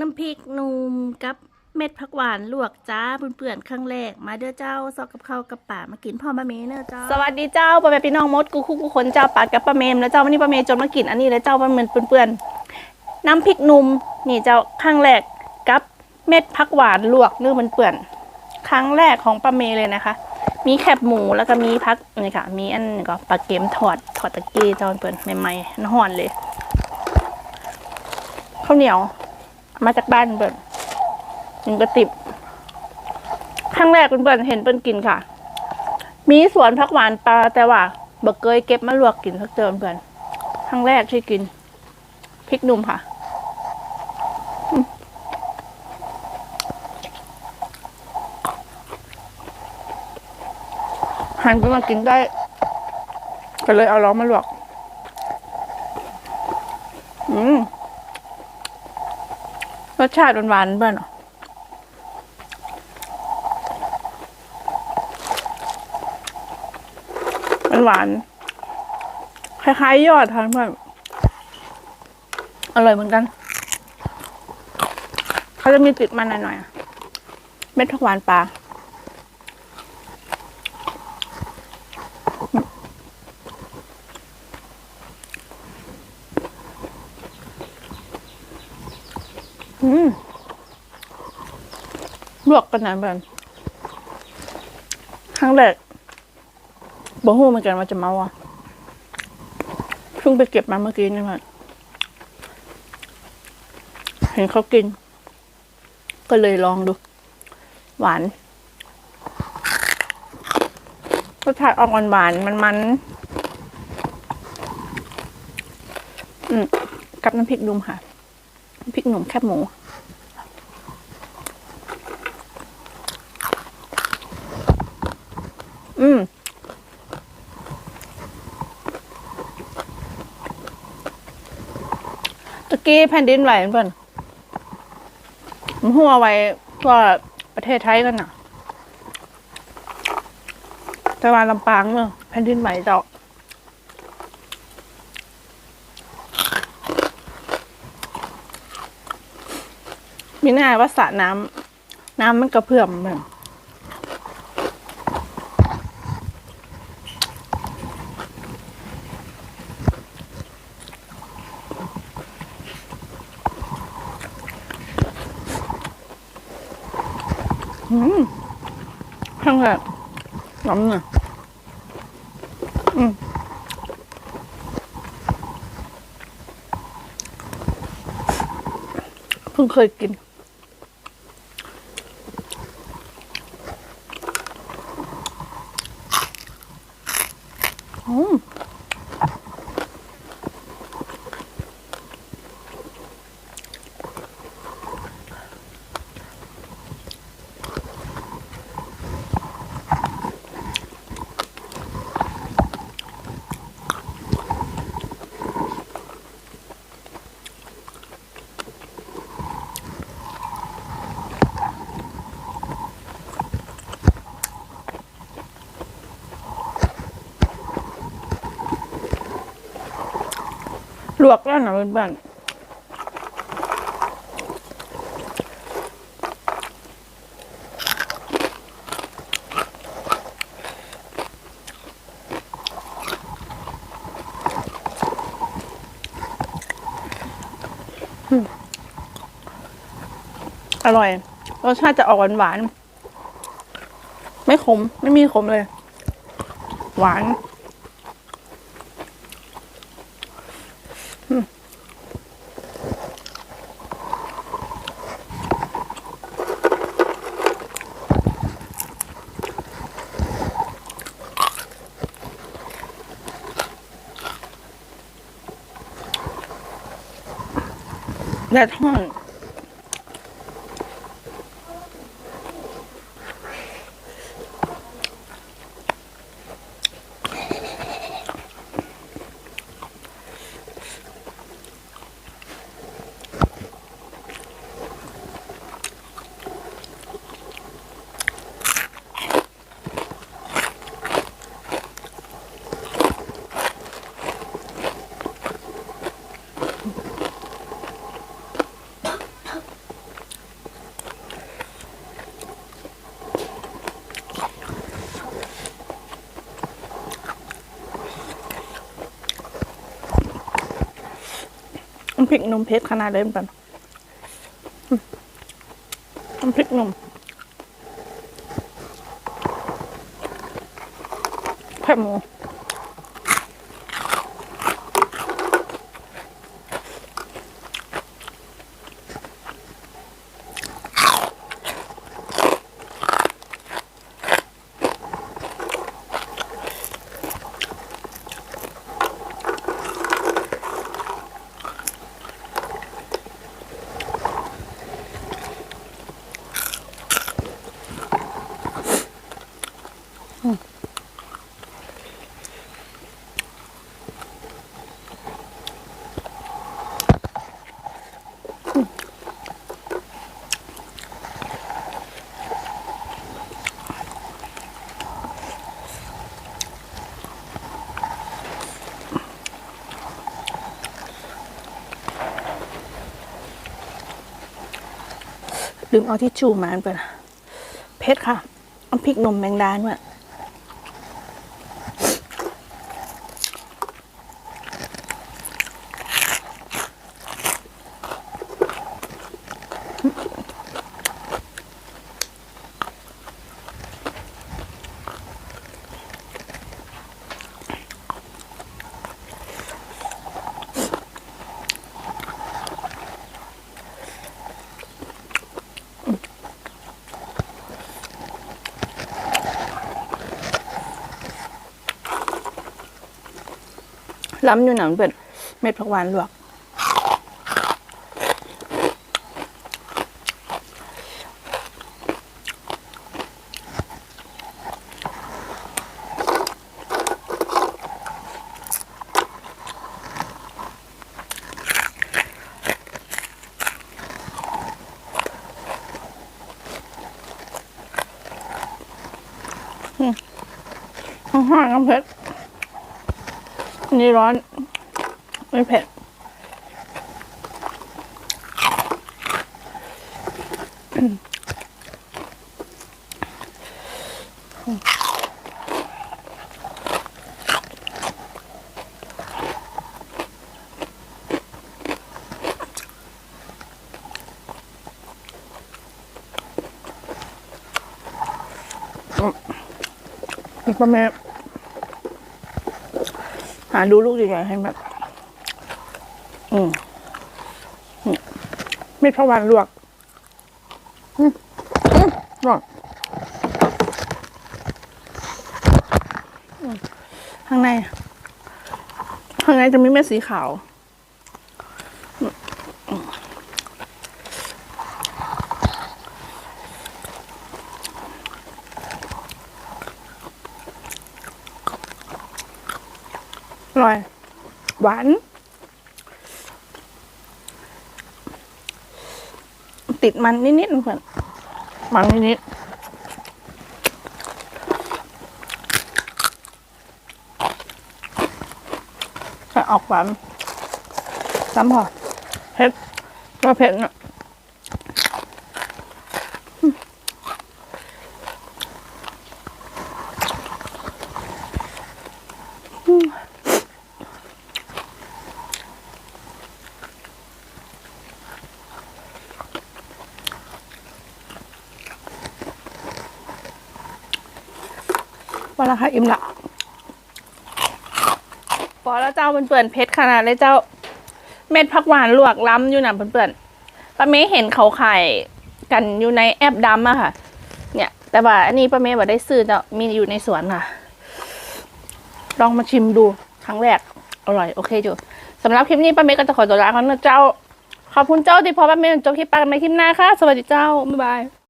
น้ำพริกนุ่มกับเม็ดผักหวานลวกจ้าเปื่อนๆครั้งแรก มาเด้อเจ้าซอกกับข้าวกับป่ามากินพ่อมาเมเนอเจ้าสวัสดีเจ้าพ่อแม่พี่น้องมดกูคุกกูคนเจ้าปาดกับป้าเมมแล้วเจ้าวันนี้ป้าเมจนมากินอันนี้แล้วเจ้ามันเหมือนเปื่อนๆน้ำพริกนุ่มนี่เจ้าครั้งแรกกับเม็ดผักหวานลวกเนื้อมันเปื่อนครั้งแรกของป้าเมเลยนะคะ มีแคบหมูแล้วก็มีพักนี่ค่ะ มีอันก็ปลาเกมทอดทอดตะกี้เจ้าเปื่อนใหม่ๆน้ำห่อนเลยข้าวเหนียว มาจากบ้านเปื่นหนึ่งกระติบครั้งแรกเปื่อนเห็นเปื่นกินค่ะ มีสวนผักหวานปลาแต่ว่าเบกเคยเก็บมาลวกกินสักเจอเพื่อนครั้งแรกที่กินพริกหนุ่มค่ะหันไปมากินได้ ก็เลยเอาล้อมาลวก อืม สชาติหวานๆเพื่อนมันหวาน คล้ายๆ ยอดทานเพื่อนอร่อยเหมือนกัน เขาจะมีติดมันหน่อยๆอะเม็ดผักหวานปลา ลวกกันนะเพื่อนครั้งแรกบ่ฮู้เหมือนกันว่าจะเมาอะเพิ่งไปเก็บมาเมื่อกี้นี่มันเห็นเขากิน ก็เลยลองดู หวานรสชาติออกหวานมันมันๆอืมกับน้ำพริกหนุ่มค่ะ พริกหนุ่มแคบหมูอืมตะกี้แผ่นดินไหวเพื่อนมันหัวไว้ทั่วประเทศไทยกันน่ะแต่ว่าลำปางเนอะแผ่นดินไหวเจ้า มีหน้าว่าสระน้ำน้ำมันกระเพื่อมเหมือนอืมข้างแบบน้ำเนี่ยอืมเพิ่งเคยกิน อืม ลวกแล้วนะเพื่อนๆอืมอร่อย รสชาติจะออกหวานๆไม่ขม ไม่มีขมเลย หวาน แดดำพริกหนุ่มเพชรขนาดเลยเพื่อนน้ำพริกหนุ่มแคบหมู ลืมเอาที่ชูมาเพื่อนเพชรค่ะเอาพริกนมแมงดาด้วย ล้ำอยู่หนังเป็นเม็ดผักหวานหลวกข้างห้างน้ำเผ็ด อันนี้ร้อน ไม่เผ็ด อีกประมาณ หาดูลูกใหญ่ๆให้แบบ อืมนี่เม็ดพะวันลวกอืมอืมลวกข้างใน ข้างในจะมีเม็ดสีขาวอืมอืม อร่อย หวาน ติดมันนิดๆเพื่อนมันนิดๆแต่ออกหวานซ้ำพอเผ็ดก็เผ็ดนะ ว่าราคาอิ่มละพอแล้วเจ้าเปื่อนเพชรขนาดเลยเจ้า เม็ดผักหวานลวกล้ำอยู่นะเปื่อนๆป้าเมย์เห็นเขาขายกันอยู่ในแอปดำอะค่ะ เนี่ย แต่ว่าอันนี้ป้าเมย์บอกได้ซื้อเจ้ามีอยู่ในสวนค่ะ ลองมาชิมดูครั้งแรกอร่อยโอเคจูสำหรับคลิปนี้ป้าเมย์ก็จะขอตัวลาแล้วนะเจ้า ขอบคุณเจ้าที่พอป้าเมย์จบคลิปไปกันในคลิปหน้าค่ะ สวัสดีเจ้าบ๊ายบาย